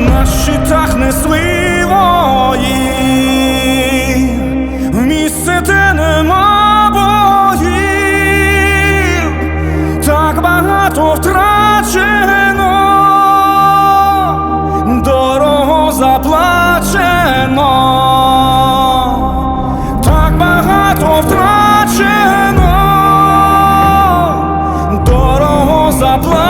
на щитах несли вої, в місце, де нема боїв, так багато втрачено, дорого заплачено, втрачено, дорого заплачено.